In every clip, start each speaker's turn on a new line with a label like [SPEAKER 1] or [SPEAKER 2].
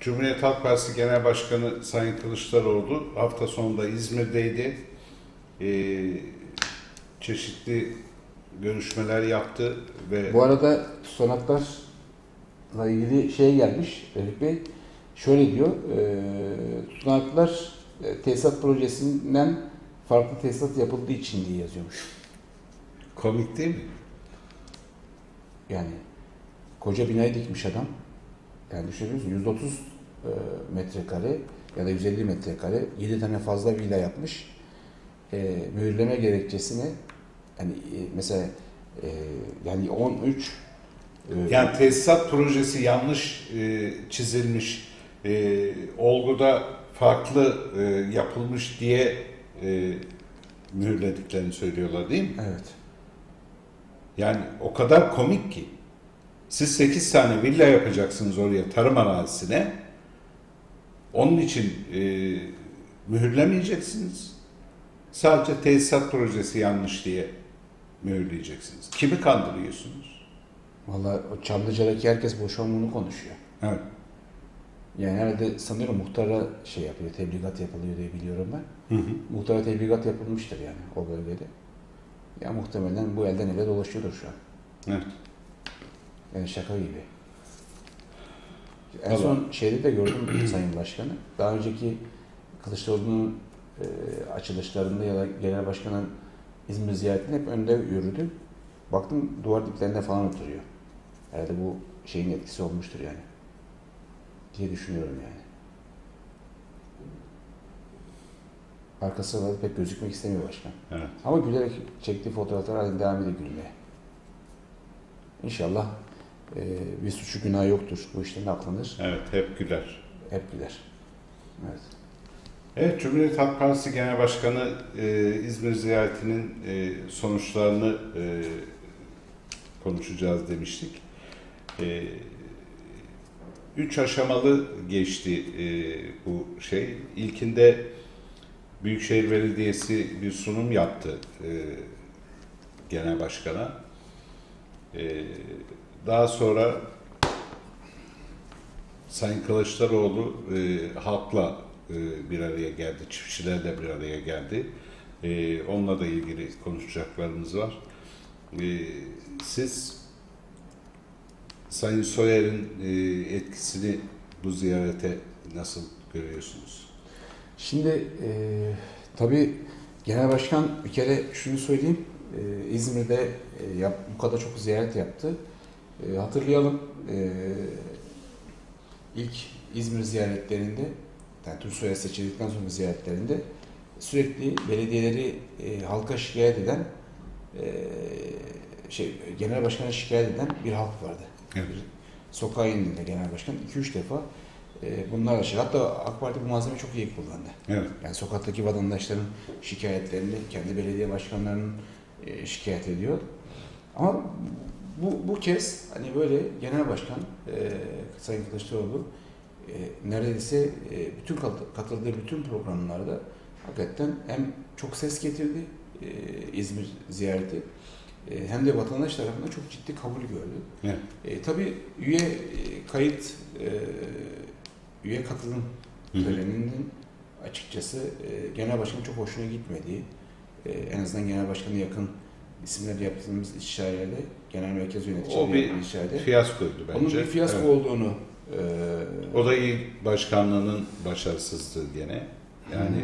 [SPEAKER 1] Cumhuriyet Halk Partisi Genel Başkanı Sayın Kılıçdaroğlu hafta sonunda İzmir'deydi. Ee, çeşitli görüşmeler yaptı ve
[SPEAKER 2] Bu arada tutanaklarla ilgili şey gelmiş Refik Bey. Şöyle diyor, e, tutanaklar e, tesisat projesinden farklı tesisat yapıldığı için diye yazıyormuş.
[SPEAKER 1] komik değil mi?
[SPEAKER 2] Yani koca binayı dikmiş adam. Yani düşünüyorsun 130 e, metrekare ya da 150 metrekare 7 tane fazla villa yapmış. E, mühürleme gerekçesini hani e, mesela e, yani 13 e,
[SPEAKER 1] Yani tesisat projesi yanlış e, çizilmiş, e, olguda farklı e, yapılmış diye e, mühürlediklerini söylüyorlar değil mi?
[SPEAKER 2] evet.
[SPEAKER 1] Yani o kadar komik ki. Siz 8 tane villa yapacaksınız oraya tarım arazisine. Onun için e, mühürlemeyeceksiniz. Sadece tesisat projesi yanlış diye mühürleyeceksiniz. Kimi kandırıyorsunuz?
[SPEAKER 2] Vallahi o Çamlıca'daki herkes bunu konuşuyor.
[SPEAKER 1] Evet.
[SPEAKER 2] Yani herhalde sanıyorum muhtara şey yapıyor, tebligat yapılıyor diye biliyorum ben.
[SPEAKER 1] Hı hı.
[SPEAKER 2] Muhtara tebligat yapılmıştır yani o bölgede. Ya muhtemelen bu elden ele dolaşıyordur şu an.
[SPEAKER 1] Evet.
[SPEAKER 2] Yani şaka gibi. En son şeyde de gördüm Sayın Başkanı. Daha önceki Kılıçdaroğlu'nun e, açılışlarında ya da Genel Başkan'ın İzmir ziyaretinde hep önde yürüdü. Baktım duvar diplerinde falan oturuyor. Herhalde bu şeyin etkisi olmuştur yani. Diye düşünüyorum yani. Arkası da pek gözükmek istemiyor başkan.
[SPEAKER 1] Evet.
[SPEAKER 2] Ama gülerek çektiği fotoğraflar halen devam ediyor gülmeye. İnşallah e, bir suçu günah yoktur. Bu işten aklanır.
[SPEAKER 1] Evet, hep güler.
[SPEAKER 2] Hep güler. Evet.
[SPEAKER 1] Evet, Cumhuriyet Halk Partisi Genel Başkanı e, İzmir ziyaretinin e, sonuçlarını e, konuşacağız demiştik. E, üç aşamalı geçti e, bu şey. İlkinde Büyükşehir Belediyesi bir sunum yaptı e, Genel Başkan'a. E, daha sonra Sayın Kılıçdaroğlu e, halkla e, bir araya geldi, çiftçilerle bir araya geldi. E, onunla da ilgili konuşacaklarımız var. E, siz Sayın Soyer'in e, etkisini bu ziyarete nasıl görüyorsunuz?
[SPEAKER 2] Şimdi e, tabii Genel Başkan bir kere şunu söyleyeyim. E, İzmir'de e, yap, bu kadar çok ziyaret yaptı. E, hatırlayalım e, ilk İzmir ziyaretlerinde yani Tursoy'a seçildikten sonra ziyaretlerinde sürekli belediyeleri e, halka şikayet eden e, şey genel başkana şikayet eden bir halk vardı.
[SPEAKER 1] Evet.
[SPEAKER 2] Sokağa indiğinde genel başkan 2-3 defa e, bunlarla şey. Hatta AK Parti bu malzemeyi çok iyi kullandı.
[SPEAKER 1] Evet.
[SPEAKER 2] Yani sokaktaki vatandaşların şikayetlerini kendi belediye başkanlarının e, şikayet ediyor. Ama bu, bu kez hani böyle genel başkan e, Sayın Kılıçdaroğlu e, neredeyse e, bütün kat- katıldığı bütün programlarda hakikaten hem çok ses getirdi e, İzmir ziyareti e, hem de vatandaş tarafından çok ciddi kabul gördü.
[SPEAKER 1] Evet.
[SPEAKER 2] E, tabii üye e, kayıt, e, üye katılım töreninin açıkçası e, genel başkanın çok hoşuna gitmediği, e, en azından genel başkanı yakın isimlerle yaptığımız istişarelerde, genel merkez
[SPEAKER 1] O
[SPEAKER 2] yöneticileri
[SPEAKER 1] bir
[SPEAKER 2] yaptığımız istişarede,
[SPEAKER 1] Fiyaskoydu bence.
[SPEAKER 2] onun bir fiyasko
[SPEAKER 1] Evet.
[SPEAKER 2] olduğunu e,
[SPEAKER 1] O da başkanlığının başarısızlığı gene. Yani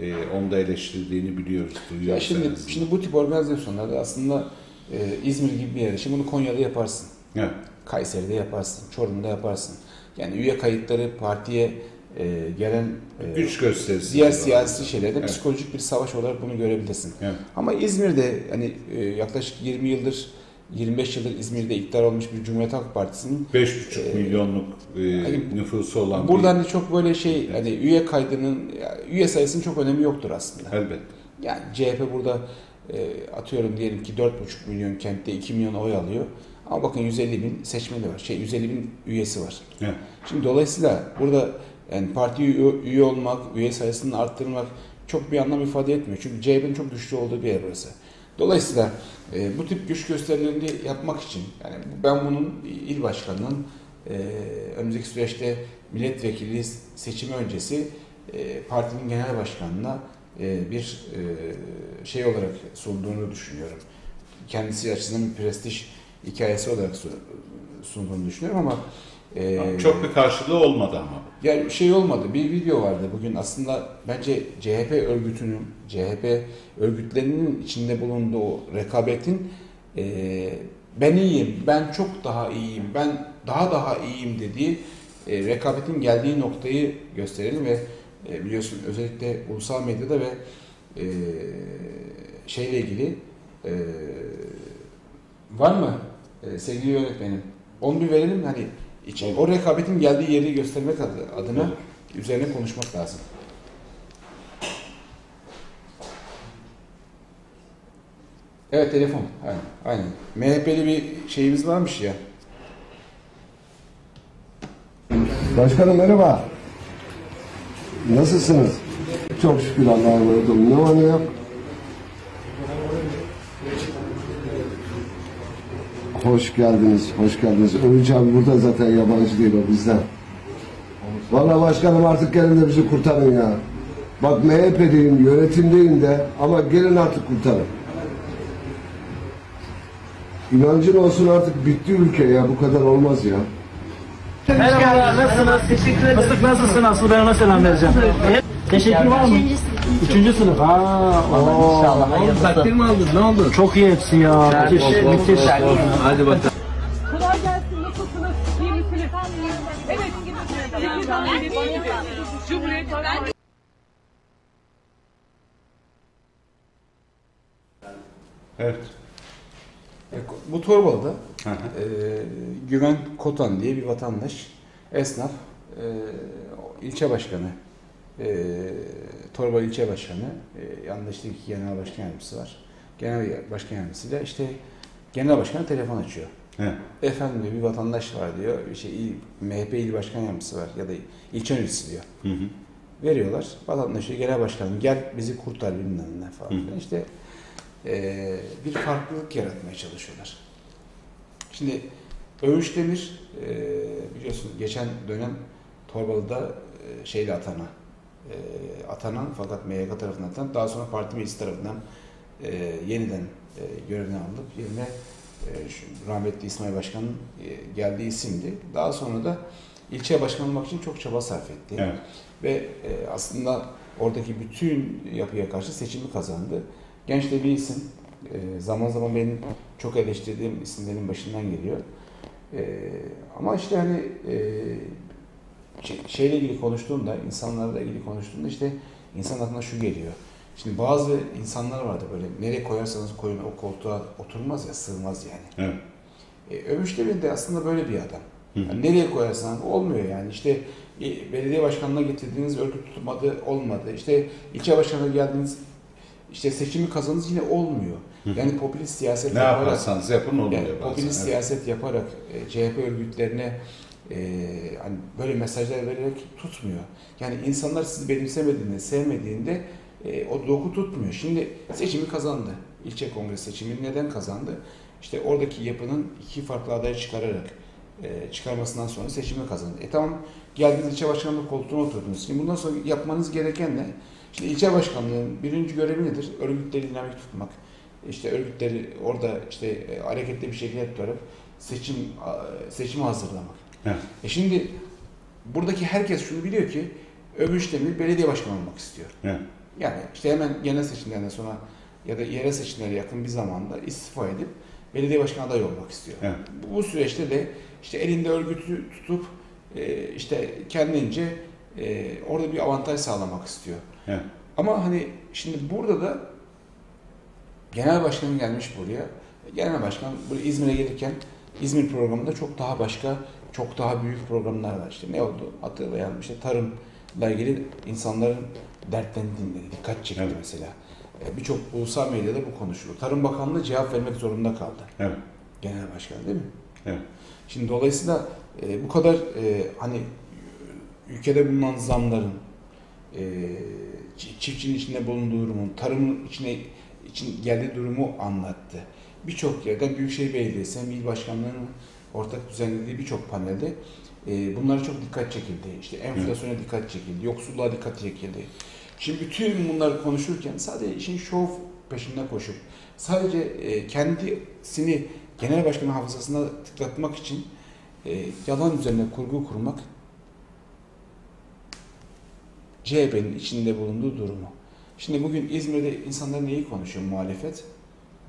[SPEAKER 1] e, onu da eleştirdiğini biliyoruz,
[SPEAKER 2] Ya
[SPEAKER 1] duyuyoruz. en
[SPEAKER 2] şimdi,
[SPEAKER 1] azından.
[SPEAKER 2] şimdi bu tip organizasyonlarda aslında e, İzmir gibi bir yerde, şimdi bunu Konya'da yaparsın.
[SPEAKER 1] Evet.
[SPEAKER 2] Kayseri'de yaparsın, Çorum'da yaparsın. Yani üye kayıtları partiye e, gelen e,
[SPEAKER 1] Güç gösterisi.
[SPEAKER 2] diğer siyasi şeylerde
[SPEAKER 1] Evet.
[SPEAKER 2] psikolojik bir savaş olarak bunu görebilirsin.
[SPEAKER 1] Evet.
[SPEAKER 2] Ama İzmir'de hani e, yaklaşık 20 yıldır 25 yıldır İzmir'de iktidar olmuş bir Cumhuriyet Halk Partisi'nin
[SPEAKER 1] 5,5
[SPEAKER 2] Ee,
[SPEAKER 1] milyonluk e,
[SPEAKER 2] hani
[SPEAKER 1] nüfusu olan
[SPEAKER 2] burada hani çok böyle şey hani üye kaydının üye sayısının çok önemi yoktur aslında.
[SPEAKER 1] bir elbette.
[SPEAKER 2] Yani CHP burada e, atıyorum diyelim ki 4,5 milyon kentte 2 milyon oy alıyor. Ama bakın 150 bin seçmeni var. Şey 150 bin üyesi var.
[SPEAKER 1] Evet.
[SPEAKER 2] Şimdi dolayısıyla burada yani parti üye, olmak, üye sayısını arttırmak çok bir anlam ifade etmiyor. Çünkü CHP'nin çok güçlü olduğu bir yer burası. Dolayısıyla e, bu tip güç gösterilerini yapmak için yani ben bunun il başkanının e, önümüzdeki süreçte milletvekili seçimi öncesi e, partinin genel başkanına e, bir e, şey olarak sunduğunu düşünüyorum. Kendisi açısından bir prestij hikayesi olarak su- sunduğunu düşünüyorum ama e,
[SPEAKER 1] Çok bir karşılığı olmadı ama.
[SPEAKER 2] yani şey olmadı. Bir video vardı bugün aslında bence CHP örgütünün, CHP örgütlerinin içinde bulunduğu rekabetin e, ben iyiyim, ben çok daha iyiyim, ben daha daha iyiyim dediği e, rekabetin geldiği noktayı gösterelim ve e, biliyorsun özellikle ulusal medyada ve e, şeyle ilgili e, var mı e, sevgili yönetmenim? Onu bir verelim hani için. O rekabetin geldiği yeri göstermek adı- adına üzerine konuşmak lazım. Evet telefon. Aynen. Aynen. MHP'li bir şeyimiz varmış ya.
[SPEAKER 3] Başkanım merhaba. Nasılsınız? Çok şükür Allah'a emanet olun. Ne var ne yok? Hoş geldiniz, hoş geldiniz. Övünç abi burada zaten yabancı değil o bizden. Vallahi başkanım artık gelin de bizi kurtarın ya. Bak MHP'deyim, yönetimdeyim de ama gelin artık kurtarın. İnancın olsun artık bitti ülke ya bu kadar olmaz ya.
[SPEAKER 4] Merhabalar, nasılsınız? Teşekkür ederim. Fıstık nasılsın? Aslı ben ona selam vereceğim. Teşekkür var mı? Üçüncü sınıf. Ha, oo.
[SPEAKER 5] İnşallah hayırlısı.
[SPEAKER 4] Takdir mi aldın? Ne oldu? Çok iyi hepsi ya. Müthiş, müthiş. Hadi bakalım.
[SPEAKER 6] Kolay gelsin. Nasılsınız? İyi misiniz? Evet. Belediyesi gibi. Cumhuriyet Halk.
[SPEAKER 1] Evet.
[SPEAKER 2] E, Bu Torbalı'da
[SPEAKER 1] Hı hı.
[SPEAKER 2] e, Güven Kotan diye bir vatandaş, esnaf, e, ilçe başkanı, e, Torbalı ilçe başkanı, e, yanında işte iki genel başkan yardımcısı var. Genel başkan yardımcısıyla işte genel başkan telefon açıyor.
[SPEAKER 1] Evet.
[SPEAKER 2] Efendim diyor bir vatandaş var diyor, bir şey il, MHP il başkan yardımcısı var ya da ilçe yöneticisi diyor.
[SPEAKER 1] Hı hı.
[SPEAKER 2] Veriyorlar. Vatandaş diyor genel başkanım gel bizi kurtar bilmem ne falan.
[SPEAKER 1] Hı.
[SPEAKER 2] filan. İşte e, bir farklılık yaratmaya çalışıyorlar. Şimdi Övüş Demir e, biliyorsun geçen dönem Torbalı'da e, şeyle atana e, atanan fakat MYK tarafından atanan daha sonra parti meclisi tarafından e, yeniden e, görevden alınıp yerine e, şu rahmetli İsmail Başkan'ın e, geldiği isimdi. Daha sonra da ilçe başkan olmak için çok çaba sarf etti.
[SPEAKER 1] Evet.
[SPEAKER 2] Ve e, aslında oradaki bütün yapıya karşı seçimi kazandı. Genç de bir isim. E, zaman zaman benim çok eleştirdiğim isimlerin başından geliyor. E, ama işte hani e, şeyle ilgili konuştuğumda, insanlarla ilgili konuştuğumda işte insan aklına şu geliyor. Şimdi bazı insanlar vardı böyle nereye koyarsanız koyun o koltuğa oturmaz ya, sığmaz yani.
[SPEAKER 1] Evet.
[SPEAKER 2] E, Övüş Demir de aslında böyle bir adam. Yani nereye koyarsan olmuyor yani. İşte e, belediye başkanına getirdiğiniz örgüt tutmadı, olmadı. İşte ilçe başkanına geldiğiniz işte seçimi kazandınız yine olmuyor. Yani popülist siyaset
[SPEAKER 1] Ne
[SPEAKER 2] yaparak,
[SPEAKER 1] yaparsanız yapın olmuyor
[SPEAKER 2] yani
[SPEAKER 1] bazen.
[SPEAKER 2] popülist
[SPEAKER 1] Evet.
[SPEAKER 2] siyaset yaparak e, CHP örgütlerine e, hani böyle mesajlar vererek tutmuyor. Yani insanlar sizi benimsemediğinde, sevmediğinde e, o doku tutmuyor. Şimdi seçimi kazandı. İlçe kongre seçimini neden kazandı? İşte oradaki yapının iki farklı adayı çıkararak e, çıkarmasından sonra seçimi kazandı. E tamam geldiniz ilçe başkanlığı koltuğuna oturdunuz. Şimdi bundan sonra yapmanız gereken ne? İşte ilçe başkanlığının birinci görevi nedir? Örgütleri dinamik tutmak. İşte örgütleri orada işte e, hareketli bir şekilde tutarak seçim seçimi hazırlamak.
[SPEAKER 1] Evet.
[SPEAKER 2] E şimdi buradaki herkes şunu biliyor ki Övünç Demir belediye başkanı olmak istiyor.
[SPEAKER 1] Evet.
[SPEAKER 2] Yani işte hemen genel seçimlerden sonra ya da yerel seçimlere yakın bir zamanda istifa edip belediye başkanı adayı olmak istiyor.
[SPEAKER 1] Evet.
[SPEAKER 2] Bu, bu süreçte de işte elinde örgütü tutup e, işte kendince e, orada bir avantaj sağlamak istiyor.
[SPEAKER 1] Evet.
[SPEAKER 2] Ama hani şimdi burada da genel başkanın gelmiş buraya. Genel başkan buraya İzmir'e gelirken İzmir programında çok daha başka, çok daha büyük programlar var. İşte ne oldu? Hatırlayalım işte tarımla ilgili insanların dertlerini dinledi, dikkat çekti
[SPEAKER 1] Evet.
[SPEAKER 2] mesela. E, Birçok ulusal medyada bu konuşuldu. Tarım Bakanlığı cevap vermek zorunda kaldı.
[SPEAKER 1] Evet.
[SPEAKER 2] Genel başkan değil mi?
[SPEAKER 1] Evet.
[SPEAKER 2] Şimdi dolayısıyla e, bu kadar e, hani ülkede bulunan zamların, e, çi- çiftçinin içinde bulunduğu durumun, tarımın içine için geldiği durumu anlattı. Birçok yerden Büyükşehir Belediyesi il başkanlığının ortak düzenlediği birçok panelde E, bunlara çok dikkat çekildi. İşte enflasyona dikkat çekildi, yoksulluğa dikkat çekildi. Şimdi bütün bunları konuşurken sadece işin şov peşinden koşup sadece e, kendisini genel başkanın hafızasına tıklatmak için e, yalan üzerine kurgu kurmak CHP'nin içinde bulunduğu durumu. Şimdi bugün İzmir'de insanlar neyi konuşuyor muhalefet?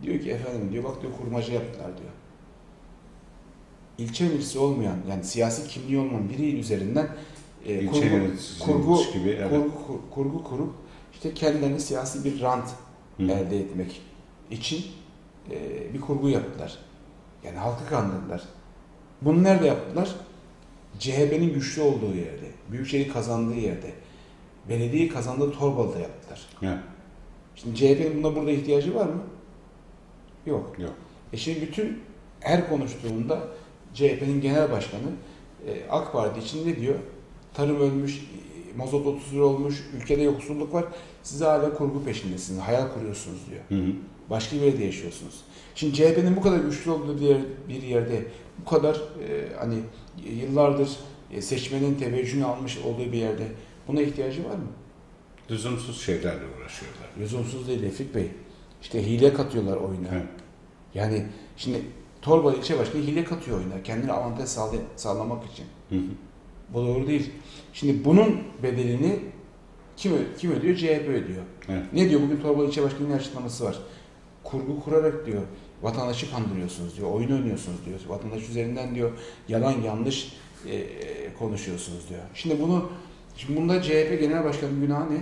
[SPEAKER 2] Diyor ki efendim diyor bak diyor kurmaca yaptılar diyor. İlçe yöneticisi olmayan yani siyasi kimliği olmayan biri üzerinden e, kurgu, kurgu,
[SPEAKER 1] gibi, evet.
[SPEAKER 2] kurgu, kur- kurgu kurup işte kendilerine siyasi bir rant
[SPEAKER 1] Hı.
[SPEAKER 2] elde etmek için e, bir kurgu yaptılar. Yani halkı kandırdılar. Bunu nerede yaptılar? CHP'nin güçlü olduğu yerde, Büyükşehir'i kazandığı yerde, belediyeyi kazandığı Torbalı'da yaptılar.
[SPEAKER 1] Evet.
[SPEAKER 2] Şimdi CHP'nin buna burada ihtiyacı var mı? Yok.
[SPEAKER 1] Yok.
[SPEAKER 2] E şimdi bütün her konuştuğunda CHP'nin genel başkanı e, AK Parti için ne diyor? Tarım ölmüş, mazot 30 lira olmuş, ülkede yoksulluk var. Siz hala kurgu peşindesiniz, hayal kuruyorsunuz diyor.
[SPEAKER 1] Hı hı.
[SPEAKER 2] Başka bir yerde yaşıyorsunuz. Şimdi CHP'nin bu kadar güçlü olduğu bir, yer- bir yerde, bu kadar e, hani yıllardır e, seçmenin teveccühünü almış olduğu bir yerde buna ihtiyacı var mı?
[SPEAKER 1] Lüzumsuz şeylerle uğraşıyorlar.
[SPEAKER 2] Lüzumsuz değil Refik Bey. İşte hile katıyorlar oyuna.
[SPEAKER 1] Evet.
[SPEAKER 2] Yani şimdi Torbalı ilçe başkanı hile katıyor oyuna. Kendine avantaj sağlay- sağlamak için.
[SPEAKER 1] Hı hı.
[SPEAKER 2] Bu doğru değil. Şimdi bunun bedelini kim, kim ödüyor? CHP ödüyor.
[SPEAKER 1] Evet.
[SPEAKER 2] Ne diyor? Bugün Torbalı ilçe başkanının açıklaması var. Kurgu kurarak diyor vatandaşı kandırıyorsunuz diyor. Oyun oynuyorsunuz diyor. Vatandaş üzerinden diyor yalan yanlış e, e, konuşuyorsunuz diyor. Şimdi bunu şimdi bunda CHP Genel Başkanı'nın günahı ne?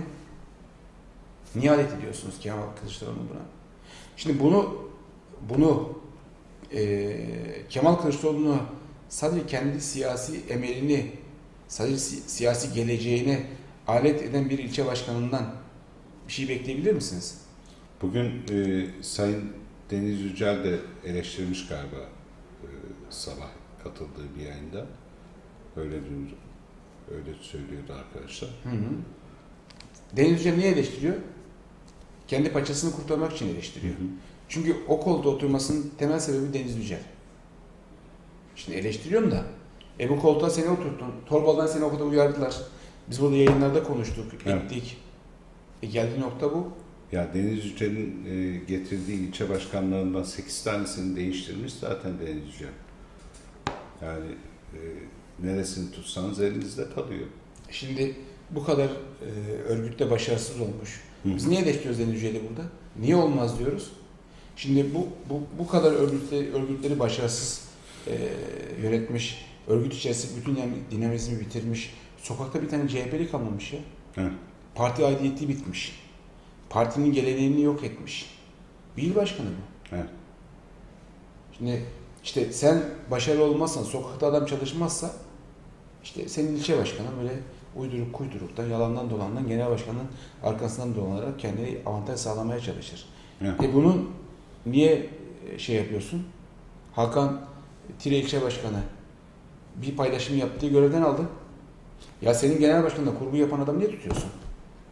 [SPEAKER 2] Niye alet ediyorsunuz Kemal Kılıçdaroğlu buna? Şimdi bunu bunu e, Kemal Kılıçdaroğlu'nu sadece kendi siyasi emelini, sadece si- siyasi geleceğine alet eden bir ilçe başkanından bir şey bekleyebilir misiniz?
[SPEAKER 1] Bugün e, Sayın Deniz Yücel de eleştirmiş galiba e, sabah katıldığı bir yayında. Öyle duydum. Öyle söylüyordu arkadaşlar.
[SPEAKER 2] Hı hı. Deniz Yücel niye eleştiriyor? Kendi paçasını kurtarmak için eleştiriyor. Çünkü o koltuğa oturmasının temel sebebi Deniz Yücel. Şimdi eleştiriyorum da, e bu koltuğa seni oturttun, Torbalı'dan seni o kadar uyardılar. Biz burada yayınlarda konuştuk,
[SPEAKER 1] Evet.
[SPEAKER 2] ettik. E geldiği nokta bu.
[SPEAKER 1] Ya Deniz Yücel'in e, getirdiği ilçe başkanlarından 8 tanesini değiştirmiş zaten Deniz Yücel. Yani e, neresini tutsanız elinizde kalıyor.
[SPEAKER 2] Şimdi bu kadar e, örgütte başarısız olmuş.
[SPEAKER 1] Hı.
[SPEAKER 2] Biz niye eleştiriyoruz Deniz Yücel'i burada? Niye olmaz diyoruz? Şimdi bu bu, bu kadar örgütleri, örgütleri başarısız e, yönetmiş, örgüt içerisinde bütün dinam- dinamizmi bitirmiş. Sokakta bir tane CHP'li kalmamış ya.
[SPEAKER 1] Evet.
[SPEAKER 2] Parti aidiyeti bitmiş. Partinin geleneğini yok etmiş. Bir il başkanı bu.
[SPEAKER 1] Evet.
[SPEAKER 2] Şimdi işte sen başarılı olmazsan, sokakta adam çalışmazsa işte senin ilçe başkanı böyle uyduruk kuyduruktan, yalandan dolandan genel başkanın arkasından dolanarak kendine avantaj sağlamaya çalışır.
[SPEAKER 1] Evet.
[SPEAKER 2] E bunun niye e, şey yapıyorsun? Hakan Tire ilçe başkanı bir paylaşım yaptığı görevden aldı. Ya senin genel başkanında kurgu yapan adamı niye tutuyorsun?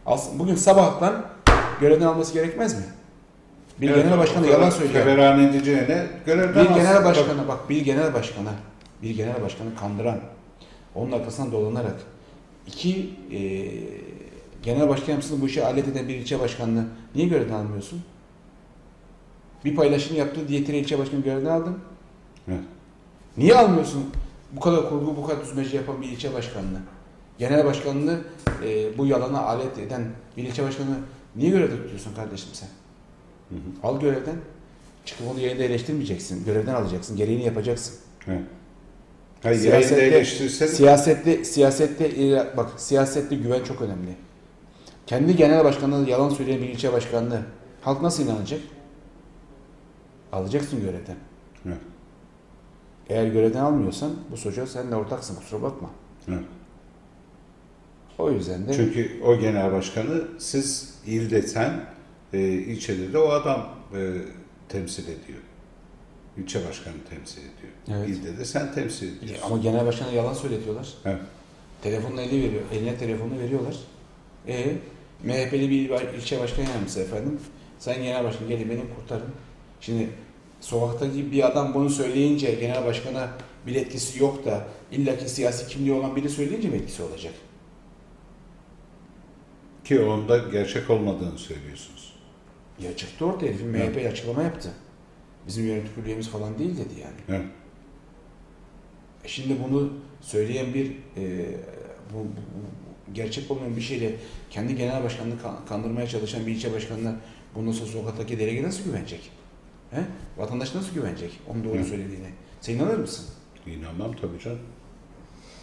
[SPEAKER 2] Aslında bugün sabahtan görevden alması gerekmez mi? Bir
[SPEAKER 1] Evet,
[SPEAKER 2] genel başkanı yalan söylüyor.
[SPEAKER 1] Feveran edeceğine görevden
[SPEAKER 2] Bir genel başkanı bak bir genel başkanı bir genel başkanı kandıran onun arkasından dolanarak iki e, genel başkan yapısını bu işe alet eden bir ilçe başkanını niye görevden almıyorsun? Bir paylaşım yaptı diye Tire ilçe başkanı görevden aldın.
[SPEAKER 1] Evet.
[SPEAKER 2] Niye almıyorsun bu kadar kurgu bu kadar düzmece yapan bir ilçe başkanını? Genel başkanını e, bu yalana alet eden bir ilçe başkanı niye görevde tutuyorsun kardeşim sen?
[SPEAKER 1] Hı hı.
[SPEAKER 2] Al görevden. Çıkıp onu yayında eleştirmeyeceksin. Görevden alacaksın. Gereğini yapacaksın.
[SPEAKER 1] Evet. Hayır,
[SPEAKER 2] Siyasette,
[SPEAKER 1] eleştirsen
[SPEAKER 2] siyasette, siyasette, e, bak siyasette güven çok önemli. Kendi genel başkanına yalan söyleyen bir ilçe başkanlığı halk nasıl inanacak? Alacaksın görevden.
[SPEAKER 1] Evet.
[SPEAKER 2] Eğer görevden almıyorsan bu çocuğa sen de ortaksın kusura bakma.
[SPEAKER 1] Evet.
[SPEAKER 2] O yüzden de
[SPEAKER 1] Çünkü o genel başkanı siz ilde sen, e, ilçede de o adam e, temsil ediyor. İlçe başkanı temsil ediyor.
[SPEAKER 2] Evet.
[SPEAKER 1] İlde de sen temsil ediyorsun.
[SPEAKER 2] ama genel başkana yalan söyletiyorlar.
[SPEAKER 1] Evet.
[SPEAKER 2] Telefonunu eli veriyor, eline telefonu veriyorlar. E MHP'li bir il- ilçe başkan yardımcısı efendim. Sen genel başkan gelin beni kurtarın. Şimdi sokaktaki bir adam bunu söyleyince genel başkana bir etkisi yok da illaki siyasi kimliği olan biri söyleyince mi etkisi olacak?
[SPEAKER 1] Ki onda gerçek olmadığını söylüyorsunuz.
[SPEAKER 2] Ya çıktı ortaya herifin MHP açıklama yaptı. Bizim yönetim kurulu üyemiz falan değil dedi yani.
[SPEAKER 1] Evet.
[SPEAKER 2] E Şimdi bunu söyleyen bir e, bu, bu- bu gerçek olmayan bir şeyle kendi genel başkanını kan- kandırmaya çalışan bir ilçe başkanına bundan sonra sokaktaki delege nasıl güvenecek? He? Vatandaş nasıl güvenecek onun doğru
[SPEAKER 1] Hı.
[SPEAKER 2] söylediğine? Sen inanır mısın?
[SPEAKER 1] İnanmam tabii canım.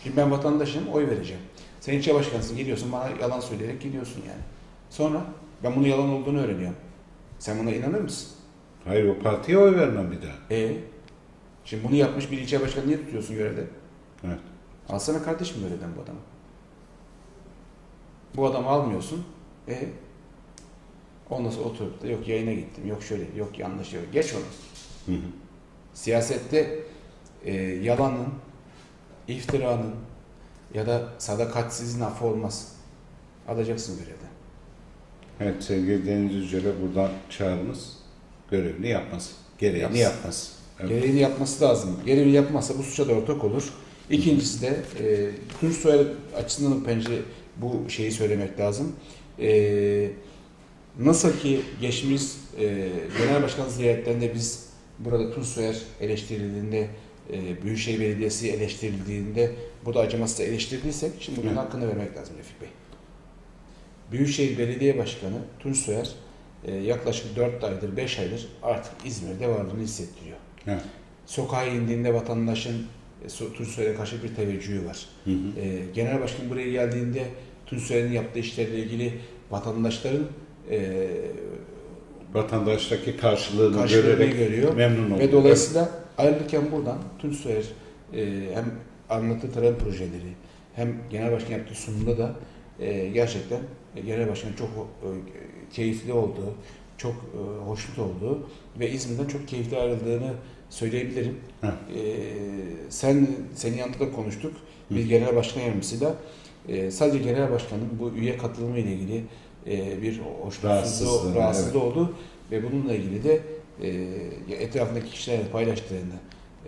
[SPEAKER 2] Şimdi ben vatandaşım, oy vereceğim. Sen ilçe başkanısın, geliyorsun bana yalan söyleyerek gidiyorsun yani. Sonra ben bunun yalan olduğunu öğreniyorum. Sen buna inanır mısın?
[SPEAKER 1] Hayır o partiye oy vermem bir daha.
[SPEAKER 2] E Şimdi bunu yapmış bir ilçe başkanı niye tutuyorsun görevde?
[SPEAKER 1] Evet.
[SPEAKER 2] Alsana kardeşim görevden bu adamı. Bu adamı almıyorsun. E ondan sonra oturup da yok yayına gittim, yok şöyle, yok yanlış, yok. Geç onu.
[SPEAKER 1] Hı hı.
[SPEAKER 2] Siyasette e, yalanın, iftiranın ya da sadakatsizliğin affı olmaz. Alacaksın görevden.
[SPEAKER 1] Evet sevgili Deniz Yücel'e buradan çağrımız görevini yapması. Gereğini
[SPEAKER 2] Yapsın.
[SPEAKER 1] yapması. Evet.
[SPEAKER 2] Gereğini yapması lazım. Gereğini yapmazsa bu suça da ortak olur. İkincisi de e, Tunç Soyer açısından bence bu şeyi söylemek lazım. E, nasıl ki geçmiş e, genel başkan ziyaretlerinde biz burada Tunç Soyer eleştirildiğinde e, Büyükşehir Belediyesi eleştirildiğinde burada acımasızca eleştirdiysek şimdi bunun
[SPEAKER 1] Evet.
[SPEAKER 2] hakkını vermek lazım Refik Bey. Büyükşehir Belediye Başkanı Tunç Soyer e, yaklaşık 4 aydır 5 aydır artık İzmir'de varlığını hissettiriyor.
[SPEAKER 1] Evet.
[SPEAKER 2] Sokağa indiğinde vatandaşın e, Soyer'e karşı bir teveccühü var.
[SPEAKER 1] Hı hı.
[SPEAKER 2] E, Genel Başkan buraya geldiğinde Tunç Soyer'in yaptığı işlerle ilgili vatandaşların e,
[SPEAKER 1] Vatandaştaki karşılığını,
[SPEAKER 2] karşılığını
[SPEAKER 1] görerek
[SPEAKER 2] görüyor.
[SPEAKER 1] memnun oldu.
[SPEAKER 2] Ve dolayısıyla ayrılırken buradan Tunç Soyer e, hem anlattığı tarım projeleri hem genel başkan yaptığı sunumda da e, gerçekten e, genel başkanın çok e, keyifli olduğu, çok e, hoşnut olduğu ve İzmir'den çok keyifli ayrıldığını söyleyebilirim.
[SPEAKER 1] Heh.
[SPEAKER 2] E, sen senin yanında da konuştuk. Bir
[SPEAKER 1] Hı.
[SPEAKER 2] genel başkan yardımcısıyla e, sadece genel başkanın bu üye katılımı ile ilgili e, bir hoşnutsuzluğu,
[SPEAKER 1] Rahatsızlığı,
[SPEAKER 2] rahatsızlığı oldu ve bununla ilgili de e, etrafındaki kişilerle paylaştığını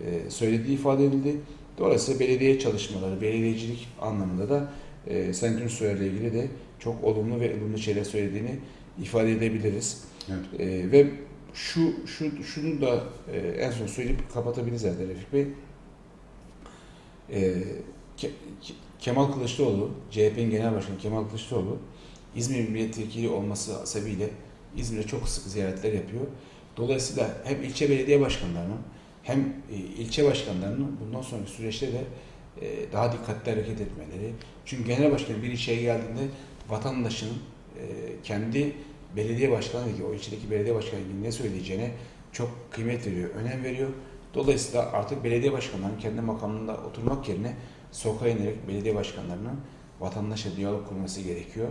[SPEAKER 2] e, söylediği ifade edildi. Dolayısıyla belediye çalışmaları, belediyecilik anlamında da e, Sayın Tunçsoyer'le ilgili de çok olumlu ve ılımlı şeyler söylediğini ifade edebiliriz.
[SPEAKER 1] Evet.
[SPEAKER 2] E, ve şu, şu şunu da e, en son söyleyip kapatabiliriz herhalde Refik Bey. E, Kemal Kılıçdaroğlu, CHP'nin Genel Başkanı Kemal Kılıçdaroğlu İzmir milletvekili olması sebebiyle İzmir'e çok sık ziyaretler yapıyor. Dolayısıyla hem ilçe belediye başkanlarının hem e, ilçe başkanlarının bundan sonraki süreçte de e, daha dikkatli hareket etmeleri. Çünkü genel başkan bir ilçeye geldiğinde vatandaşın e, kendi belediye başkanı ki o ilçedeki belediye başkanı ne söyleyeceğine çok kıymet veriyor, önem veriyor. Dolayısıyla artık belediye başkanlarının kendi makamında oturmak yerine sokağa inerek belediye başkanlarının vatandaşla diyalog kurması gerekiyor.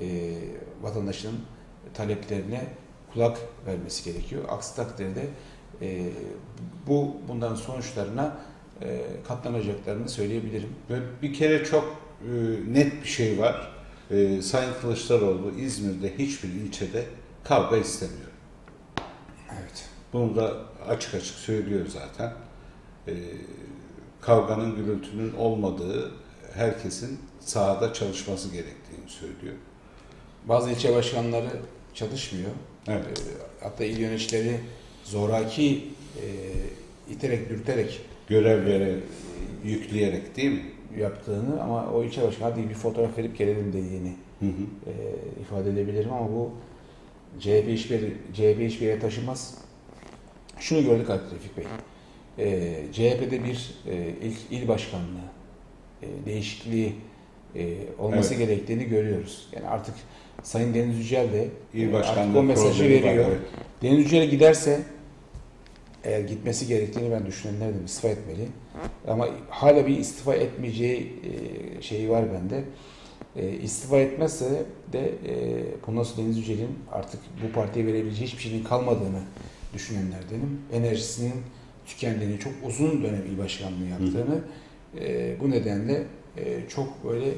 [SPEAKER 2] E, vatandaşın taleplerine kulak vermesi gerekiyor. Aksi takdirde e, bu bundan sonuçlarına e, katlanacaklarını söyleyebilirim.
[SPEAKER 1] Bir kere çok e, net bir şey var. E, Sayın Kılıçdaroğlu İzmir'de hiçbir ilçede kavga istemiyor.
[SPEAKER 2] Evet.
[SPEAKER 1] Bunu da açık açık söylüyor zaten. E, kavganın, gürültünün olmadığı, herkesin sahada çalışması gerektiğini söylüyor.
[SPEAKER 2] Bazı ilçe başkanları çalışmıyor.
[SPEAKER 1] Evet.
[SPEAKER 2] E, hatta il yöneticileri zoraki e, iterek, dürterek
[SPEAKER 1] Görevlere yükleyerek değil mi?
[SPEAKER 2] yaptığını ama o ilçe başkanı hadi bir fotoğraf verip gelelim dediğini
[SPEAKER 1] Hı hı.
[SPEAKER 2] e, ifade edebilirim ama bu CHP hiçbir CHP hiçbir yere taşımaz. Şunu gördük artık Refik Bey. E, CHP'de bir e, il, il başkanlığı e, değişikliği e, olması
[SPEAKER 1] Evet.
[SPEAKER 2] gerektiğini görüyoruz. Yani artık Sayın Deniz Yücel de
[SPEAKER 1] İl
[SPEAKER 2] e, artık o mesajı
[SPEAKER 1] problemi var,
[SPEAKER 2] veriyor.
[SPEAKER 1] evet.
[SPEAKER 2] Deniz Yücel'e giderse eğer gitmesi gerektiğini ben düşünenlerdim istifa etmeli. Ama hala bir istifa etmeyeceği e, şeyi var bende. E, istifa etmezse de e, sonra Deniz Yücel'in artık bu partiye verebileceği hiçbir şeyin kalmadığını düşünenlerdenim. Enerjisinin tükendiğini, çok uzun dönem il başkanlığı yaptığını, e, bu nedenle e, çok böyle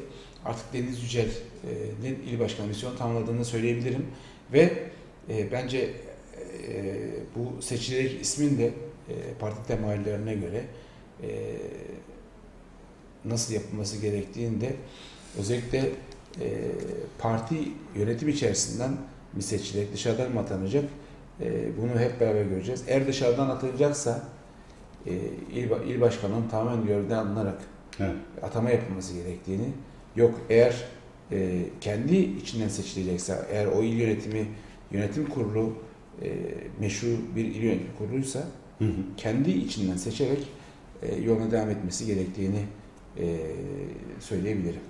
[SPEAKER 2] artık Deniz Yücel'in il başkanı misyonu tamamladığını söyleyebilirim. Ve e, bence e, bu seçilecek ismin de e, parti temayüllerine göre e, nasıl yapılması gerektiğini de özellikle e, parti yönetim içerisinden mi seçilecek, dışarıdan mı atanacak e, bunu hep beraber göreceğiz. Eğer dışarıdan atılacaksa e, il, il başkanının tamamen görevden alınarak
[SPEAKER 1] Evet.
[SPEAKER 2] atama yapılması gerektiğini yok eğer e, kendi içinden seçilecekse eğer o il yönetimi yönetim kurulu e, meşru bir il yönetim kuruluysa
[SPEAKER 1] Hı hı.
[SPEAKER 2] kendi içinden seçerek e, yoluna devam etmesi gerektiğini e, söyleyebilirim.